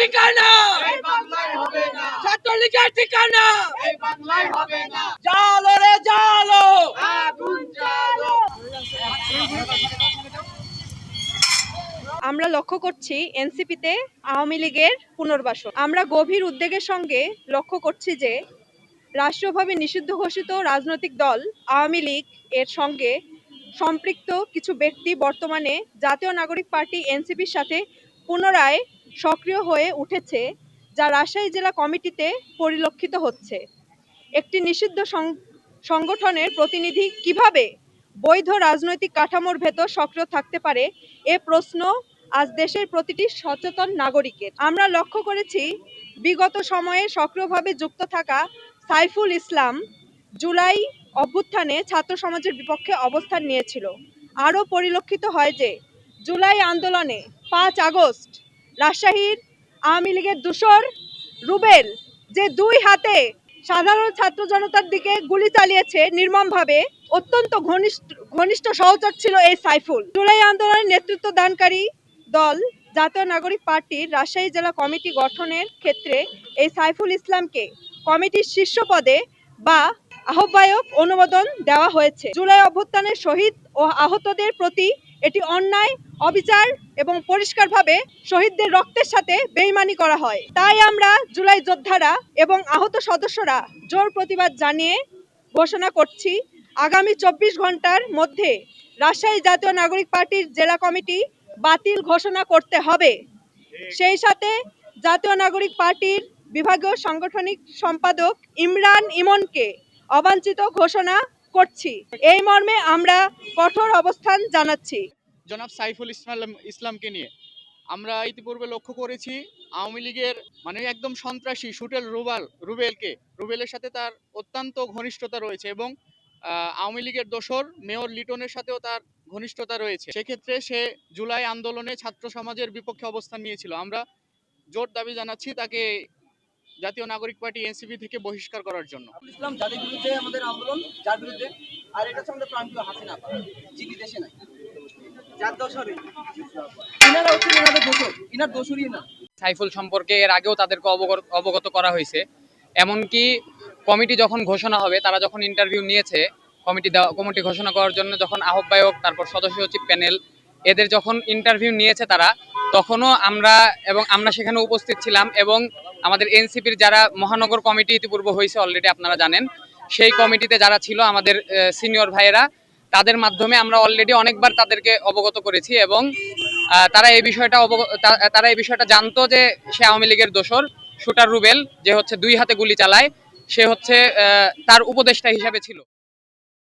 ঠিকানা। এই বাংলায় হবে না। ছাত্রলীগের ঠিকানা। এই বাংলায় হবে না। জালো রে জালো। আমরা লক্ষ্য করছি এনসিপিতে আওয়ামী লীগের পুনর্বাসন। আমরা গভীর উদ্বেগের সঙ্গে লক্ষ্য করছি যে রাষ্ট্রীয়ভাবে নিষিদ্ধ ঘোষিত রাজনৈতিক দল আওয়ামী লীগ এর সঙ্গে সম্পৃক্ত কিছু ব্যক্তি বর্তমানে জাতীয় নাগরিক পার্টি এনসিপির সাথে পুনরায় সক্রিয় হয়ে উঠেছে, যা রাজশাহী জেলা কমিটিতে পরিলক্ষিত হচ্ছে। একটি নিষিদ্ধ সংগঠনের প্রতিনিধি কীভাবে বৈধ রাজনৈতিক কাঠামোর ভেতর সক্রিয় থাকতে পারে, এ প্রশ্ন আজ দেশের প্রতিটি সচেতন নাগরিকের। আমরা লক্ষ্য করেছি, বিগত সময়ে সক্রিয়ভাবে যুক্ত থাকা সাইফুল ইসলাম জুলাই অভ্যুত্থানে ছাত্র সমাজের বিপক্ষে অবস্থান নিয়েছিল। আরও পরিলক্ষিত হয় যে, জুলাই আন্দোলনে পাঁচ আগস্ট রাজশাহীর আওয়ামী লীগের দূষর রুবেল যে দুই হাতে সাধারণ ছাত্র জনতার দিকে গুলি চালিয়েছে নির্মমভাবে, অত্যন্ত ঘনিষ্ঠ ঘনিষ্ঠ সহচর ছিল এই সাইফুল। জুলাই আন্দোলনের নেতৃত্ব দানকারী দল, জাতীয় নাগরিক পার্টির রাজশাহী জেলা কমিটি গঠনের ক্ষেত্রে এই সাইফুল ইসলামকে কমিটির শীর্ষ পদে বা আহ্বায়ক অনুমোদন দেওয়া হয়েছে। জুলাই অভ্যুত্থানের শহীদ ও আহতদের প্রতি এটি অন্যায়, অবিচার এবং পরিষ্কারভাবে শহীদদের রক্তের সাথে বেইমানি করা হয়। তাই আমরা জুলাই যোদ্ধারা এবং আহত সদস্যরা জোর প্রতিবাদ জানিয়ে ঘোষণা করছি, আগামী চব্বিশ ঘণ্টার মধ্যে রাজশাহী জাতীয় নাগরিক পার্টির জেলা কমিটি বাতিল ঘোষণা করতে হবে। সেই সাথে জাতীয় নাগরিক পার্টির বিভাগীয় সাংগঠনিক সম্পাদক ইমরান ইমনকে অবাঞ্ছিত ঘোষণা করছি। এই মর্মে আমরা কঠোর অবস্থান জানাচ্ছি। জনাব সাইফুল ইসলাম, ইসলামকে নিয়ে। আমরা ইতিপূর্বে লক্ষ্য করেছি, আওয়ামী লীগের মানে একদম সন্ত্রাসী সুটেল রুবাল, রুবেলকে। রুবেলের সাথে তার অত্যন্ত ঘনিষ্ঠতা রয়েছে এবং আওয়ামী লীগের দোসর মেয়র লিটনের সাথেও তার ঘনিষ্ঠতা রয়েছে। সেক্ষেত্রে সে জুলাই আন্দোলনে ছাত্র সমাজের বিপক্ষে অবস্থান নিয়েছিল। আমরা জোর দাবি জানাচ্ছি তাকে জাতীয় নাগরিক পার্টি এনসিপি থেকে বহিষ্কার করার জন্য। ইসলাম যাদের বিরুদ্ধে আমাদের আন্দোলন যার বিরুদ্ধে আর এটা হচ্ছে আমাদের প্রাণপ্রিয় হাসিনা আপা, যিনি দেশে নাই। যার দোষরে ইনারা হচ্ছে ইনাদের দোষর ইনার দোষরই না। সাইফুল সম্পর্কে এর আগেও তাদেরকে অবগত অবগত করা হয়েছে। এমনকি কমিটি যখন ঘোষণা হবে তারা যখন ইন্টারভিউ নিয়েছে কমিটি দেওয়া কমিটি ঘোষণা করার জন্য যখন আহ্বায়ক তারপর সদস্য সচিব প্যানেল এদের যখন ইন্টারভিউ নিয়েছে তারা তখনও আমরা এবং আমরা সেখানে উপস্থিত ছিলাম এবং আমাদের এনসিপির যারা মহানগর কমিটি ইতিপূর্বে হয়েছে অলরেডি আপনারা জানেন, সেই কমিটিতে যারা ছিল আমাদের সিনিয়র ভাইয়েরা, তাদের মাধ্যমে আমরা অলরেডি অনেকবার তাদেরকে অবগত করেছি এবং তারা এই বিষয়টা তারা এই বিষয়টা জানতো যে সে আওয়ামী লীগের দোসর শুটার রুবেল, যে হচ্ছে দুই হাতে গুলি চালায়, সে হচ্ছে তার উপদেষ্টা হিসাবে ছিল।